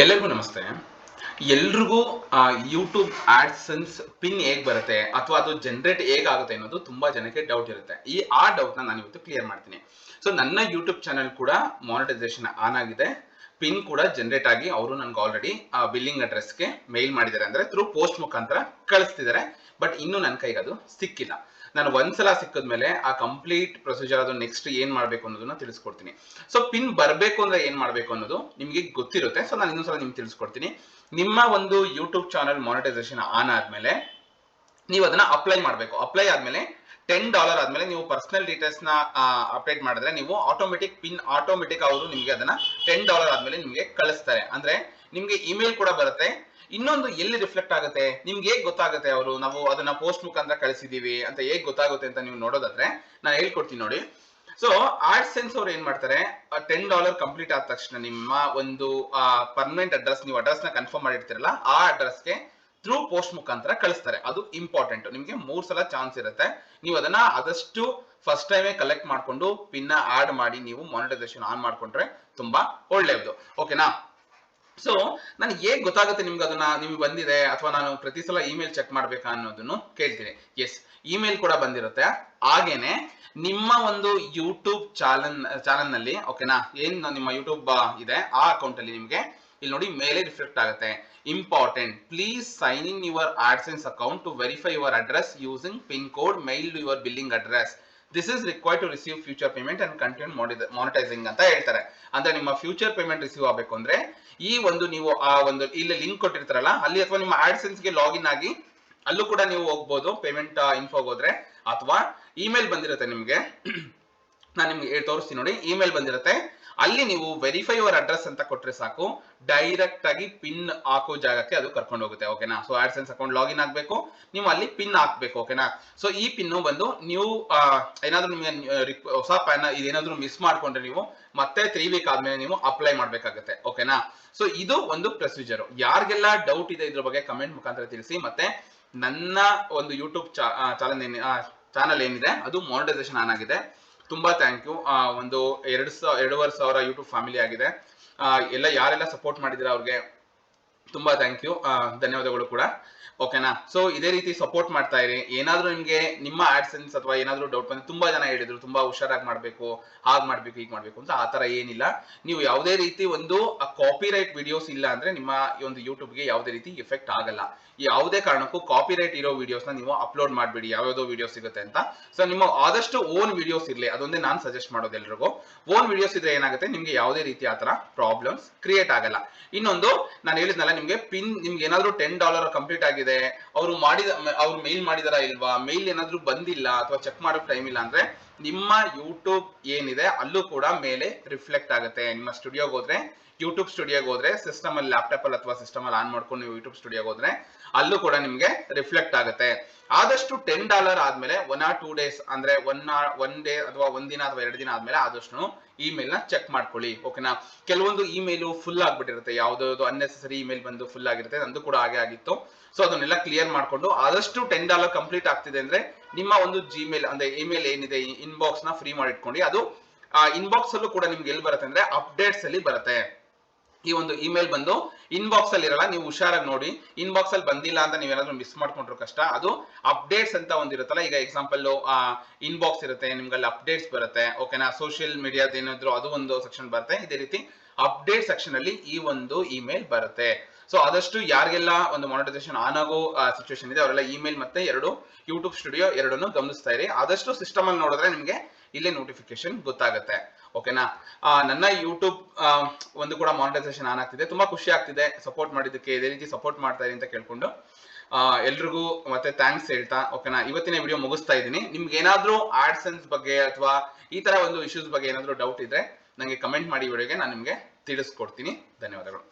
ಎಲ್ಲರಿಗೂ ನಮಸ್ತೆ. ಎಲ್ರಿಗೂ ಯೂಟ್ಯೂಬ್ ಆಡ್ಸನ್ಸ್ ಪಿನ್ ಹೇಗ್ ಬರುತ್ತೆ ಅಥವಾ ಅದು ಜನರೇಟ್ ಹೇಗಾಗುತ್ತೆ ಅನ್ನೋದು ತುಂಬಾ ಜನಕ್ಕೆ ಡೌಟ್ ಇರುತ್ತೆ. ಈ, ಆ ಡೌಟ್ನ ನಾನು ಇವತ್ತು ಕ್ಲಿಯರ್ ಮಾಡ್ತೀನಿ. ಸೊ ನನ್ನ ಯೂಟ್ಯೂಬ್ ಚಾನಲ್ ಕೂಡ ಮಾನಿಟೈಸೇಷನ್ ಆನ್ ಆಗಿದೆ. ಪಿನ್ ಕೂಡ ಜನರೇಟ್ ಆಗಿ ಅವರು ನನ್ಗೆ ಆಲ್ರೆಡಿ ಬಿಲ್ಲಿಂಗ್ ಅಡ್ರೆಸ್ಗೆ ಮೇಲ್ ಮಾಡಿದ್ದಾರೆ. ಅಂದ್ರೆ ಥ್ರೂ ಪೋಸ್ಟ್ ಮುಖಾಂತರ ಕಳಿಸ್ತಿದ್ದಾರೆ. ಬಟ್ ಇನ್ನೂ ನನ್ನ ಕೈಗೆ ಅದು ಸಿಕ್ಕಿಲ್ಲ. ನಾನು ಒಂದ್ಸಲ ಸಿಕ್ಕಿದ್ಮೇಲೆ ಆ ಕಂಪ್ಲೀಟ್ ಪ್ರೊಸೀಜರ್ ಅದು ನೆಕ್ಸ್ಟ್ ಏನ್ ಮಾಡ್ಬೇಕು ಅನ್ನೋದನ್ನ ತಿಳಿಸ್ಕೊಡ್ತೀನಿ. ಸೊ ಪಿನ್ ಬರಬೇಕು ಅಂದ್ರೆ ಏನ್ ಮಾಡ್ಬೇಕು ಅನ್ನೋದು ನಿಮಗೆ ಗೊತ್ತಿರುತ್ತೆ. ಸೊ ನಾನು ಇನ್ನೊಂದ್ಸಲ ನಿಮ್ಗೆ ತಿಳಿಸ್ಕೊಡ್ತೀನಿ. ನಿಮ್ಮ ಒಂದು ಯೂಟ್ಯೂಬ್ ಚಾನಲ್ ಮಾನಿಟೈಸೇಷನ್ ಆನ್ ಆದ್ಮೇಲೆ ನೀವು ಅದನ್ನ ಅಪ್ಲೈ ಮಾಡಬೇಕು. ಅಪ್ಲೈ ಆದ್ಮೇಲೆ ಟೆನ್ ಡಾಲರ್ ಆದ್ಮೇಲೆ ನೀವು ಪರ್ಸನಲ್ ಡೀಟೇಲ್ಸ್ನ ಅಪ್ಡೇಟ್ ಮಾಡಿದ್ರೆ ನೀವು ಆಟೋಮೆಟಿಕ್ ಪಿನ್ ಆಟೋಮೆಟಿಕ್ ಅವರು ನಿಮಗೆ ಅದನ್ನ ಟೆನ್ ಡಾಲರ್ ಆದ್ಮೇಲೆ ನಿಮಗೆ ಕಳಿಸ್ತಾರೆ. ಅಂದ್ರೆ ನಿಮ್ಗೆ ಇಮೇಲ್ ಕೂಡ ಬರುತ್ತೆ. ಇನ್ನೊಂದು ಎಲ್ಲಿ ರಿಫ್ಲೆಕ್ಟ್ ಆಗುತ್ತೆ? ನಿಮ್ಗೆ ಹೇಗ್ ಗೊತ್ತಾಗುತ್ತೆ ಅವರು? ನಾವು ಅದನ್ನ ಪೋಸ್ಟ್ ಮುಖಾಂತರ ಕಳಿಸಿದೀವಿ ಅಂತ ಹೇಗ್ ಗೊತ್ತಾಗುತ್ತೆ ಅಂತ ನೀವು ನೋಡೋದಾದ್ರೆ ನಾನು ಹೇಳ್ಕೊಡ್ತೀನಿ ನೋಡಿ. ಸೊ ಆರ್ಟ್ ಸೆನ್ಸ್ ಅವ್ರು ಏನ್ ಮಾಡ್ತಾರೆ? ಟೆನ್ ಡಾಲರ್ ಕಂಪ್ಲೀಟ್ ಆದ ತಕ್ಷಣ ನಿಮ್ಮ ಒಂದು ಪರ್ಮನೆಂಟ್ ಅಡ್ರೆಸ್ ನೀವು ಅಡ್ರೆಸ್ನ ಕನ್ಫರ್ಮ್ ಮಾಡಿರ್ತೀರಲ್ಲ, ಆ ಅಡ್ರೆಸ್ಗೆ ಥ್ರೂ ಪೋಸ್ಟ್ ಮುಖಾಂತರ ಕಳಿಸ್ತಾರೆ. ಅದು ಇಂಪಾರ್ಟೆಂಟ್ ನಿಮಗೆ ಮೂರ್ ಸಲ ಚಾನ್ಸ್ ಇರುತ್ತೆ. ನೀವು ಅದನ್ನ ಆದಷ್ಟು ಫಸ್ಟ್ ಟೈಮೇ ಕಲೆಕ್ಟ್ ಮಾಡ್ಕೊಂಡು ಪಿನ್ ಆಡ್ ಮಾಡಿ ನೀವು ಮಾನಿಟೈಸೇಷನ್ ಆನ್ ಮಾಡ್ಕೊಂಡ್ರೆ ತುಂಬಾ ಒಳ್ಳೆಯದು. ಓಕೆನಾ ಸೊ ನನಗೆ ಹೇಗ್ ಗೊತ್ತಾಗುತ್ತೆ ನಿಮ್ಗೆ ಅದನ್ನ, ನಿಮ್ಗೆ ಬಂದಿದೆ ಅಥವಾ ನಾನು ಪ್ರತಿ ಸಲ ಇಮೇಲ್ ಚೆಕ್ ಮಾಡ್ಬೇಕಾ ಅನ್ನೋದನ್ನು ಕೇಳ್ತೀನಿ. ಎಸ್ ಇಮೇಲ್ ಕೂಡ ಬಂದಿರುತ್ತೆ. ಹಾಗೇನೆ ನಿಮ್ಮ ಒಂದು ಯೂಟ್ಯೂಬ್ ಚಾನಲ್ ಚಾನಲ್ನಲ್ಲಿ ಓಕೆನಾ ಏನ್ ನಿಮ್ಮ ಯೂಟ್ಯೂಬ್ ಇದೆ, ಆ ಅಕೌಂಟ್ ಅಲ್ಲಿ ನಿಮ್ಗೆ ಇಲ್ಲಿ ನೋಡಿ ಮೇಲೆ ರಿಫ್ಲೆಕ್ಟ್ ಆಗುತ್ತೆ. Important please sign in your AdSense account to verify your address using pin code mail your billing address this is required to receive future payment and continue monetising ಅಂತ ಹೇಳ್ತಾರೆ. ಅಂದ್ರೆ ನಿಮ್ಮ ಫ್ಯೂಚರ್ ಪೇಮೆಂಟ್ ರಿಸೀವ್ ಆಗಬೇಕು ಅಂದ್ರೆ ಈ ಒಂದು ನೀವು ಆ ಒಂದು ಇಲ್ಲಿ ಲಿಂಕ್ ಕೊಟ್ಟಿರ್ತಾರಲ್ಲ, ಅಲ್ಲಿ ಅಥವಾ ನಿಮ್ಮ ಆಡ್ಸೆನ್ಸ್ಗೆ ಲಾಗಿನ್ ಆಗಿ ಅಲ್ಲೂ ಕೂಡ ನೀವು ಹೋಗ್ಬೋದು ಪೇಮೆಂಟ್ ಇನ್ಫೋಗ್ ಹೋದ್ರೆ ಅಥವಾ ಇಮೇಲ್ ಬಂದಿರುತ್ತೆ ನಿಮಗೆ. ನಾನು ನಿಮ್ಗೆ ತೋರಿಸ್ತೀನಿ ನೋಡಿ. ಇಮೇಲ್ ಬಂದಿರುತ್ತೆ. ಅಲ್ಲಿ ನೀವು ವೆರಿಫೈ ಯುವರ್ ಅಡ್ರೆಸ್ ಅಂತ ಕೊಟ್ರೆ ಸಾಕು. ಡೈರೆಕ್ಟ್ ಆಗಿ ಪಿನ್ ಹಾಕೋ ಜಾಗಕ್ಕೆ ಅದು ಕರ್ಕೊಂಡು ಹೋಗುತ್ತೆ ಓಕೆನಾ ಸೊ ಆಡ್ಸೆನ್ಸ್ ಅಕೌಂಟ್ ಲಾಗಿನ್ ಆಗ್ಬೇಕು. ನೀವು ಅಲ್ಲಿ ಪಿನ್ ಹಾಕ್ಬೇಕು ಓಕೆನಾ ಸೊ ಈ ಪಿನ್ ಬಂದು ನೀವು ಏನಾದ್ರೂ ನಿಮಗೆ ಹೊಸ ಪ್ಯಾನ್ ಇದೇನಾದ್ರೂ ಮಿಸ್ ಮಾಡ್ಕೊಂಡ್ರೆ ನೀವು ಮತ್ತೆ ತ್ರೀ ವೀಕ್ ಆದ್ಮೇಲೆ ನೀವು ಅಪ್ಲೈ ಮಾಡ್ಬೇಕಾಗುತ್ತೆ ಓಕೆನಾ ಸೊ ಇದು ಒಂದು ಪ್ರೊಸೀಜರ್ ಯಾರಿಗೆಲ್ಲ ಡೌಟ್ ಇದೆ ಇದ್ರ ಬಗ್ಗೆ ಕಮೆಂಟ್ ಮುಖಾಂತರ ತಿಳಿಸಿ. ಮತ್ತೆ ನನ್ನ ಒಂದು ಯೂಟ್ಯೂಬ್ ಚಾನಲ್ ಏನಿದೆ, ಅದು ಮಾನಿಟೈಸೇಷನ್ ಆನ್ ಆಗಿದೆ. ತುಂಬಾ ಥ್ಯಾಂಕ್ ಯು ಒಂದು ಎರಡು ಸಾವಿರ ಎರಡೂವರೆ ಸಾವಿರ ಯೂಟ್ಯೂಬ್ ಫ್ಯಾಮಿಲಿ ಆಗಿದೆ. ಎಲ್ಲ ಯಾರೆಲ್ಲ ಸಪೋರ್ಟ್ ಮಾಡಿದಿರ ಅವ್ರಿಗೆ? ತುಂಬಾ ಥ್ಯಾಂಕ್ ಯು ಧನ್ಯವಾದಗಳು ಕೂಡ. ಓಕೆನಾ ಸೊ ಇದೇ ರೀತಿ ಸಪೋರ್ಟ್ ಮಾಡ್ತಾ ಇರಿ. ಏನಾದ್ರೂ ನಿಮ್ಗೆ ನಿಮ್ಮ ಆಡ್ಸೆನ್ಸ್ ಅಥವಾ ಏನಾದ್ರು ಡೌಟ್ ಬಂದ್ರೆ ತುಂಬಾ ಜನ ಹೇಳಿದ್ರು, ತುಂಬಾ ಹುಷಾರಾಗಿ ಮಾಡ್ಬೇಕು, ಹಾಗ್ ಮಾಡ್ಬೇಕು, ಹೀಗೆ ಮಾಡ್ಬೇಕು ಅಂತ ಆತರ ಏನಿಲ್ಲ. ನೀವು ಯಾವುದೇ ರೀತಿ ಒಂದು ಕಾಪಿ ರೈಟ್ ವಿಡಿಯೋಸ್ ಇಲ್ಲ ಅಂದ್ರೆ ನಿಮ್ಮ ಒಂದು ಯೂಟ್ಯೂಬ್ಗೆ ಯಾವುದೇ ರೀತಿ ಎಫೆಕ್ಟ್ ಆಗಲ್ಲ. ಯಾವುದೇ ಕಾರಣಕ್ಕೂ ಕಾಪಿ ರೈಟ್ ಇರೋ ವಿಡಿಯೋಸ್ನ ನೀವು ಅಪ್ಲೋಡ್ ಮಾಡ್ಬಿಡಿ, ಯಾವ್ಯಾವ್ದೋ ವಿಡಿಯೋಸ್ ಸಿಗುತ್ತೆ ಅಂತ. ಸೊ ನಿಮ್ಮ ಆದಷ್ಟು ಓನ್ ವಿಡಿಯೋಸ್ ಇರ್ಲಿ, ಅದೊಂದೇ ನಾನು ಸಜೆಸ್ಟ್ ಮಾಡೋದು ಎಲ್ರಿಗೂ. ಓನ್ ವಿಡಿಯೋಸ್ ಇದ್ರೆ ಏನಾಗುತ್ತೆ? ನಿಮ್ಗೆ ಯಾವುದೇ ರೀತಿ ಆತರ ಪ್ರಾಬ್ಲಮ್ಸ್ ಕ್ರಿಯೇಟ್ ಆಗಲ್ಲ. ಇನ್ನೊಂದು, ನಾನು ಹೇಳಿದ್ನಲ್ಲ ನಿಮ್ಗೆ ಪಿನ್ ನಿಮ್ಗೆ ಏನಾದ್ರೂ ಟೆನ್ ಡಾಲರ್ ಕಂಪ್ಲೀಟ್ ಆಗಿದೆ, ಅವರು ಮಾಡಿದ, ಅವ್ರು ಮೇಲ್ ಮಾಡಿದಾರ ಇಲ್ವಾ? ಮೇಲ್ ಏನಾದ್ರೂ ಬಂದಿಲ್ಲ ಅಥವಾ ಚೆಕ್ ಮಾಡೋಕ್ ಟೈಮ್ ಇಲ್ಲ ಅಂದ್ರೆ ನಿಮ್ಮ ಯೂಟ್ಯೂಬ್ ಏನಿದೆ, ಅಲ್ಲೂ ಕೂಡ ಮೇಲೆ ರಿಫ್ಲೆಕ್ಟ್ ಆಗುತ್ತೆ. ನಿಮ್ಮ ಸ್ಟುಡಿಯೋಗೆ ಹೋದ್ರೆ ಯೂಟ್ಯೂಬ್ ಸ್ಟುಡಿಯೋಗೆ ಹೋದ್ರೆ ಸಿಸ್ಟಮ್ ಅಲ್ಲಿ ಲ್ಯಾಪ್ಟಾಪ್ ಅಲ್ಲಿ ಅಥವಾ ಸಿಸ್ಟಮ್ ಅಲ್ಲಿ ಆನ್ ಮಾಡ್ಕೊಂಡು ನೀವು ಯೂಟ್ಯೂಬ್ ಸ್ಟುಡಿಯೋಗೆ ಹೋದ್ರೆ ಅಲ್ಲೂ ಕೂಡ ನಿಮ್ಗೆ ರಿಫ್ಲೆಕ್ಟ್ ಆಗುತ್ತೆ. ಆದಷ್ಟು ಟೆನ್ ಡಾಲರ್ ಆದ್ಮೇಲೆ ಒನ್ ಆರ್ ಟೂ ಡೇಸ್ ಅಂದ್ರೆ ಒನ್ ಆರ್ ಒನ್ ಡೇ ಅಥವಾ ಒಂದಿನ ಅಥವಾ ಎರಡು ದಿನ ಆದ್ಮೇಲೆ ಆದಷ್ಟು ಇಮೇಲ್ನ ಚೆಕ್ ಮಾಡ್ಕೊಳ್ಳಿ ಓಕೆನಾ ಕೆಲವೊಂದು ಇಮೇಲ್ ಫುಲ್ ಆಗ್ಬಿಟ್ಟಿರುತ್ತೆ. ಯಾವ್ದಾವ್ದು ಅನ್ನೆಸರಿ ಇಮೇಲ್ ಬಂದು ಫುಲ್ ಆಗಿರುತ್ತೆ, ನಂದು ಕೂಡ ಹಾಗೆ ಆಗಿತ್ತು. ಸೊ ಅದನ್ನೆಲ್ಲ ಕ್ಲಿಯರ್ ಮಾಡ್ಕೊಂಡು ಆದಷ್ಟು ಟೆನ್ ಡಾಲರ್ ಕಂಪ್ಲೀಟ್ ಆಗ್ತಿದೆ ಅಂದ್ರೆ ನಿಮ್ಮ ಒಂದು ಜಿಮೇಲ್ ಅಂದ್ರೆ ಇಮೇಲ್ ಏನಿದೆ ಇನ್ಬಾಕ್ಸ್ನ ಫ್ರೀ ಮಾಡಿಟ್ಕೊಂಡು ಅದು ಅದು ಇನ್ಬಾಕ್ಸ್ ಅಲ್ಲೂ ಕೂಡ ನಿಮ್ಗೆ ಎಲ್ಲಿ ಬರುತ್ತೆ ಅಂದ್ರೆ ಅಪ್ಡೇಟ್ಸ್ ಅಲ್ಲಿ ಬರುತ್ತೆ. ಈ ಒಂದು ಇಮೇಲ್ ಬಂದು ಇನ್ಬಾಕ್ಸ್ ಅಲ್ಲಿ ಇರಲ್ಲ, ನೀವು ಹುಷಾರಾಗಿ ನೋಡಿ. ಇನ್ಬಾಕ್ಸ್ ಅಲ್ಲಿ ಬಂದಿಲ್ಲ ಅಂತ ನೀವೇನಾದ್ರೂ ಮಿಸ್ ಮಾಡ್ಕೊಂಡ್ರು ಕಷ್ಟ. ಅದು ಅಪ್ಡೇಟ್ಸ್ ಅಂತ ಒಂದಿರುತ್ತಲ್ಲ ಈಗ ಎಕ್ಸಾಂಪಲ್ ಇನ್ಬಾಕ್ಸ್ ಇರುತ್ತೆ ನಿಮ್ಗೆ ಅಲ್ಲಿ ಅಪ್ಡೇಟ್ಸ್ ಬರುತ್ತೆ ಓಕೆನಾ ಸೋಷಿಯಲ್ ಮೀಡಿಯಾದ ಏನಾದ್ರು ಅದು ಒಂದು ಸೆಕ್ಷನ್ ಬರುತ್ತೆ. ಇದೇ ರೀತಿ ಅಪ್ಡೇಟ್ ಸೆಕ್ಷನ್ ಅಲ್ಲಿ ಈ ಒಂದು ಇಮೇಲ್ ಬರುತ್ತೆ. ಸೊ ಆದಷ್ಟು ಯಾರಿಗೆಲ್ಲ ಒಂದು ಮಾನಿಟೈಸೇಷನ್ ಆನ್ ಆಗೋ ಸಿಚುವೇಶನ್ ಇದೆ, ಅವರೆಲ್ಲ ಇಮೇಲ್ ಮತ್ತೆ ಎರಡು ಯೂಟ್ಯೂಬ್ ಸ್ಟುಡಿಯೋ ಎರಡನ್ನು ಗಮನಿಸ್ತಾ ಇರಿ. ಆದಷ್ಟು ಸಿಸ್ಟಮ್ ಅಲ್ಲಿ ನೋಡಿದ್ರೆ ನಿಮ್ಗೆ ಇಲ್ಲೇ ನೋಟಿಫಿಕೇಶನ್ ಗೊತ್ತಾಗುತ್ತೆ. ಓಕೆನಾ ನನ್ನ ಯೂಟ್ಯೂಬ್ ಒಂದು ಕೂಡ ಮಾನಿಟೈಸೇಷನ್ ಆನ್ ಆಗ್ತಿದೆ. ತುಂಬಾ ಖುಷಿ ಆಗ್ತಿದೆ ಸಪೋರ್ಟ್ ಮಾಡಿದ್ದಕ್ಕೆ, ಇದೇ ರೀತಿ ಸಪೋರ್ಟ್ ಮಾಡ್ತಾ ಇರಿ ಅಂತ ಕೇಳ್ಕೊಂಡು. ಎಲ್ರಿಗೂ ಮತ್ತೆ ಥ್ಯಾಂಕ್ಸ್ ಹೇಳ್ತಾ ಓಕೆನಾ ಇವತ್ತಿನ ವಿಡಿಯೋ ಮುಗಿಸ್ತಾ ಇದ್ದೀನಿ. ನಿಮ್ಗೆ ಏನಾದ್ರೂ ಆಡ್ಸೆನ್ಸ್ ಬಗ್ಗೆ ಅಥವಾ ಈ ತರ ಒಂದು ಇಶ್ಯೂಸ್ ಬಗ್ಗೆ ಏನಾದ್ರೂ ಡೌಟ್ ಇದ್ರೆ ನನಗೆ ಕಮೆಂಟ್ ಮಾಡಿ ವಿಡಿಯೋಗೆ ನಾನು ನಿಮಗೆ ತಿಳಿಸ್ಕೊಡ್ತೀನಿ. ಧನ್ಯವಾದಗಳು.